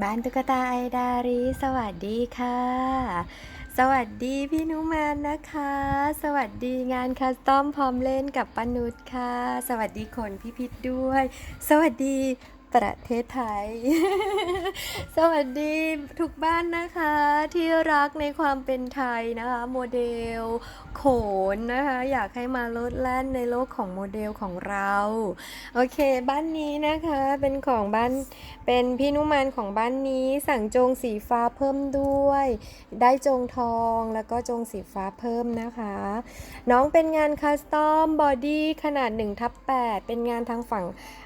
บ้านตุ๊กตาไอดารีสวัสดีค่ะ สวัสดีพี่นุมานนะคะ สวัสดีงานคัสตอมพร้อมเล่นกับปานุชค่ะ สวัสดีคนพี่พิธด้วย สวัสดี ประเทศไทย สวัสดีทุกบ้านนะคะ ที่รักในความเป็นไทยนะคะ โมเดลโขนนะคะ อยากให้มาลดแล่นในโลกของโมเดลของเรา โอเค บ้านนี้นะคะเป็นของบ้านเป็นพี่นุมานของบ้านนี้ สั่งจงสีฟ้าเพิ่มด้วย ได้จงทองแล้วก็จงสีฟ้าเพิ่มนะคะ น้องเป็นงานคัสตอมบอดี้ขนาด1ทับ8เป็นงานทางฝั่ง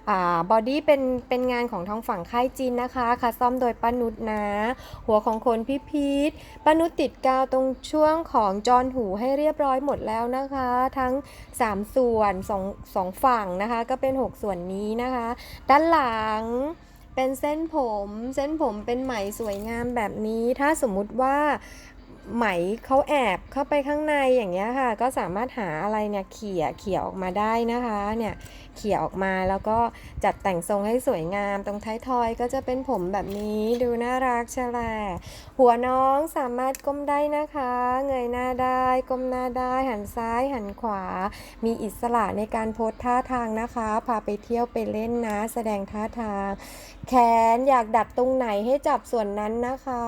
อ่าบอดี้เป็นเป็นเป็นงานของทางฝั่งค่ายจีนนะคะคัสตอมโดยป้านุชนะ หัวของคนพีพีทป้านุชติดกาวตรงช่วงของจอนหูให้เรียบร้อยหมดแล้วนะคะ ทั้ง 3 ส่วน2 2ฝั่งนะคะ ก็เป็น 6 ส่วนนี้นะคะ ด้านหลังเป็นเส้นผม เส้นผมเป็นไหมสวยงามแบบนี้ ถ้าสมมุติว่าไหมเขาแอบเข้าไปข้างในอย่างเงี้ยค่ะ ก็สามารถหาอะไรเนี่ยเขี่ยเขี่ยออกมาได้นะคะเนี่ย เขี่ยออกมาแล้วก็จัดแต่งทรงให้สวยงาม ตรงท้ายทอยก็จะเป็นผมแบบนี้ดูน่ารักช่แหละหัวน้องสามารถก้มได้นะคะ เงยหน้าได้ ก้มหน้าได้ หันซ้ายหันขวา มีอิสระในการโพสท่าทางนะคะ พาไปเที่ยวไปเล่นนะ แสดงท่าทาง แขนอยากดัดตรงไหนให้จับส่วนนั้นนะคะ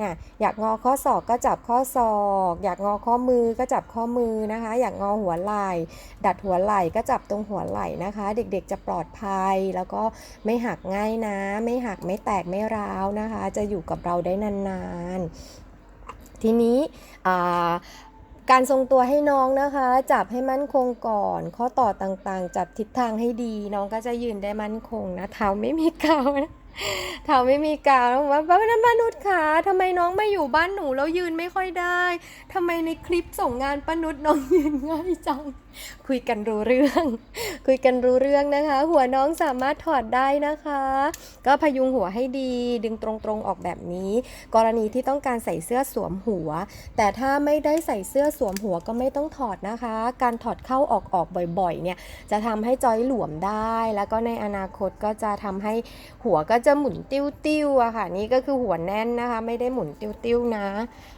น่ะอยากงอข้อศอกก็จับข้อศอก อยากงอข้อมือก็จับข้อมือนะคะ อยากงอหัวไหล่ ดัดหัวไหล่ก็จับตรงหัวไหล่นะคะ เด็กๆจะปลอดภัย แล้วก็ไม่หักง่ายนะ ไม่หักไม่แตกไม่ร้าวนะคะ จะอยู่กับเราได้นานๆ ทีนี้การทรงตัวให้น้องนะคะ จับให้มั่นคงก่อน ข้อต่อต่างๆ จับทิศทางให้ดี น้องก็จะยืนได้มั่นคงนะเท้าไม่มีเกานะเท้าไม่มีกาวแล้วบอว่าป้าน้ำป้านุชขาทำไมน้องไมาอยู่บ้านหนูแล้วยืนไม่ค่อยได้ทำไมในคลิปส่งงานป้านุชน้องยืนง่ายจัง คุยกันรู้เรื่อง คุยกันรู้เรื่องนะคะ หัวน้องสามารถถอดได้นะคะ ก็พยุงหัวให้ดี ดึงตรงๆออกแบบนี้ กรณีที่ต้องการใส่เสื้อสวมหัว แต่ถ้าไม่ได้ใส่เสื้อสวมหัวก็ไม่ต้องถอดนะคะ การถอดเข้าออกออกบ่อยๆ เนี่ยจะทำให้จอยหลวมได้ แล้วก็ในอนาคตก็จะทำให้หัวก็จะหมุนติ้วๆอะค่ะ นี่ก็คือหัวแน่นนะคะ ไม่ได้หมุนติ้วๆนะ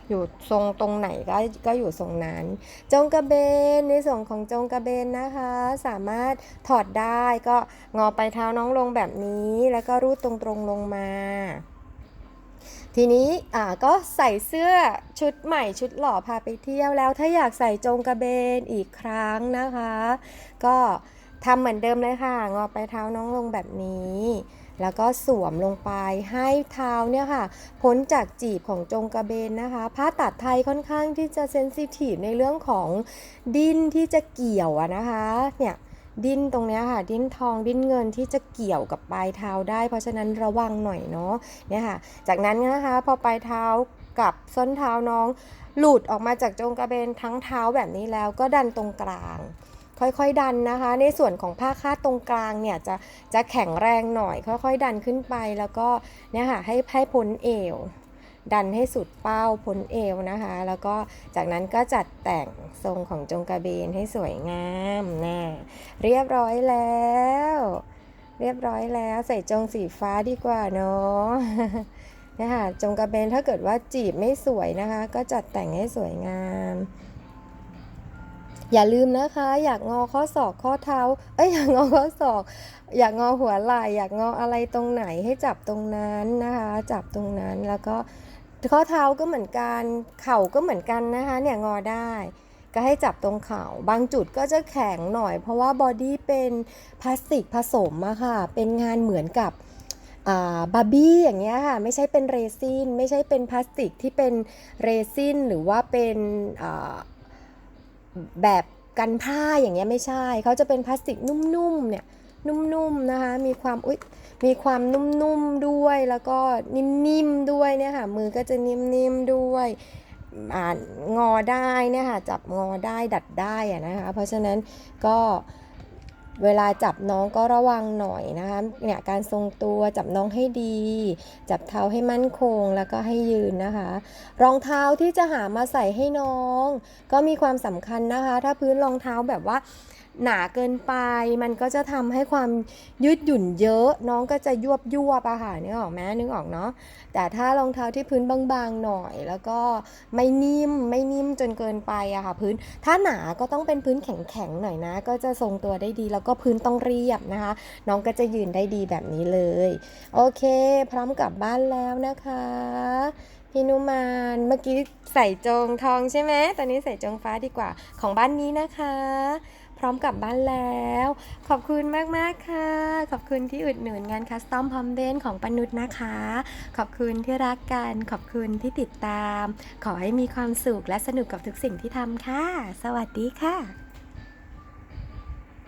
อยู่ทรงตรงไหนก็ก็อยู่ทรงนั้น จงกระเบนในส่วนของจงกระเบนนะคะ สามารถถอดได้ก็งอไปเท้าน้องลงแบบนี้ แล้วก็รูดตรงๆลงมา ทีนี้อ่าก็ใส่เสื้อชุดใหม่ชุดหล่อพาไปเที่ยวแล้ว ถ้าอยากใส่จงกระเบนอีกครั้งนะคะ ก็ทำเหมือนเดิมเลยค่ะ งอไปเท้าน้องลงแบบนี้แล้วก็สวมลงไปให้เท้าเนี่ยค่ะ พ้นจากจีบของจงกระเบนนะคะ ผ้าตัดไทยค่อนข้างที่จะเซนซิทีฟในเรื่องของดินที่จะเกี่ยวนะคะเนี่ย ดิ้นตรงนี้ค่ะ ดิ้นทองดิ้นเงินที่จะเกี่ยวกับปลายเท้าได้ เพราะฉะนั้นระวังหน่อยเนาะเนี่ยค่ะ จากนั้นนะคะพอปลายเท้ากับส้นเท้าน้อง หลุดออกมาจากจงกระเบนทั้งเท้าแบบนี้แล้วก็ดันตรงกลางค่อยๆดันนะคะ ในส่วนของผ้าคาดตรงกลางเนี่ยจะจะแข็งแรงหน่อย ค่อยๆ ดันขึ้นไปแล้วก็เนี่ยค่ะให้ให้พ้นเอว ดันให้สุดเป้าพ้นเอวนะคะ แล้วก็จากนั้นก็จัดแต่งทรงของจงกระเบนให้สวยงามนะเรียบร้อยแล้ว เรียบร้อยแล้วใส่จงสีฟ้าดีกว่าเนาะนะคะจงกระเบนถ้าเกิดว่าจีบไม่สวยนะคะ ก็จัดแต่งให้สวยงามอย่าลืมนะคะ อยากงอข้อศอกข้อเท้า เอ้ยอยากงอข้อศอก อยากงอหัวไหล่อยากงออะไรตรงไหนให้จับตรงนั้นนะคะ จับตรงนั้นแล้วก็ ข้อเท้าก็เหมือนกัน เข่าก็เหมือนกันนะคะเนี่ยงอได้ ก็ให้จับตรงเข่าบางจุดก็จะแข็งหน่อย เพราะว่าบอดี้เป็นพลาสติกผสมอะค่ะ เป็นงานเหมือนกับบาร์บี้อย่างเงี้ยค่ะ ไม่ใช่เป็นเรซินไม่ใช่เป็นพลาสติกที่เป็นเรซินหรือว่าเป็นแบบกันผ้าอย่างเงี้ยไม่ใช่ เขาจะเป็นพลาสติกนุ่มๆเนี่ย นุ่มๆนะคะ มีความอุ๊ยมีความนุ่มๆด้วย แล้วก็นิ่มๆด้วยเนี่ยค่ะ มือก็จะนิ่มๆด้วยอ่างอได้เนี่ยค่ะ จับงอได้ดัดได้อะนะคะ เพราะฉะนั้นก็เวลาจับน้องก็ระวังหน่อยนะคะเนี่ยการทรงตัวจับน้องให้ดี จับเท้าให้มั่นคงแล้วก็ให้ยืนนะคะ รองเท้าที่จะหามาใส่ให้น้อง ก็มีความสำคัญนะคะ ถ้าพื้นรองเท้าแบบว่า หนาเกินไป มันก็จะทำให้ความยืดหยุ่นเยอะ น้องก็จะยวบยวบอะค่ะนึกออกไหมนึกออกเนาะแต่ถ้ารองเท้าที่พื้นบางๆหน่อย แล้วก็ไม่นิ่มไม่นิ่มจนเกินไปอะค่ะ พื้นถ้าหนาก็ต้องเป็นพื้นแข็งๆหน่อยนะ ก็จะทรงตัวได้ดี แล้วก็พื้นต้องเรียบนะคะ น้องก็จะยืนได้ดีแบบนี้เลย โอเค พร้อมกลับบ้านแล้วนะคะพี่นุมานเมื่อกี้ใส่จงทองใช่ไหมตอนนี้ใส่จงฟ้าดีกว่าของบ้านนี้นะคะ พร้อมกลับบ้านแล้ว ขอบคุณมากๆค่ะ ขอบคุณที่อุดหนุนงานคัสตอมพอมเดนของปนุษนะคะ ขอบคุณที่รักกันขอบคุณที่ติดตาม ขอให้มีความสุขและสนุกกับทุกสิ่งที่ทำค่ะ สวัสดีค่ะ